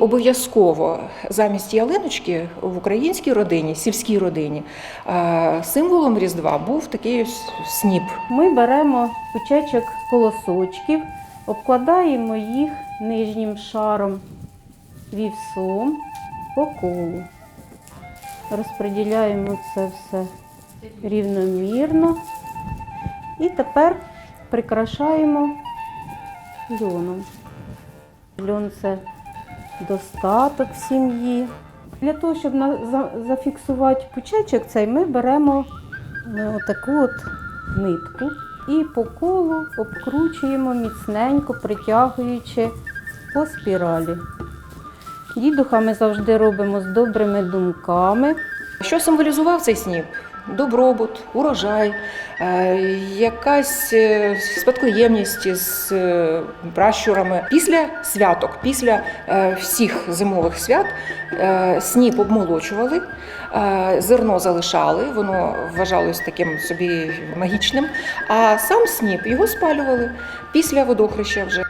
Обов'язково замість ялиночки в українській родині, сільській родині, символом Різдва був такий ось сніп. Ми беремо пучечок колосочків, обкладаємо їх нижнім шаром вівсом по колу. Розподіляємо це все рівномірно. І тепер прикрашаємо льоном. Льон це достаток в сім'ї. Для того, щоб зафіксувати пучечок цей, ми беремо е, отаку от нитку і по колу обкручуємо міцненько, притягуючи по спіралі. Дідуха ми завжди робимо з добрими думками. Що символізував цей сніп? Добробут, урожай, е, якась е, спадкоємність з е, пращурами. Після святок, після всіх зимових свят сніп обмолочували, зерно залишали, воно вважалось таким собі магічним. А сам сніп його спалювали після водохреща вже.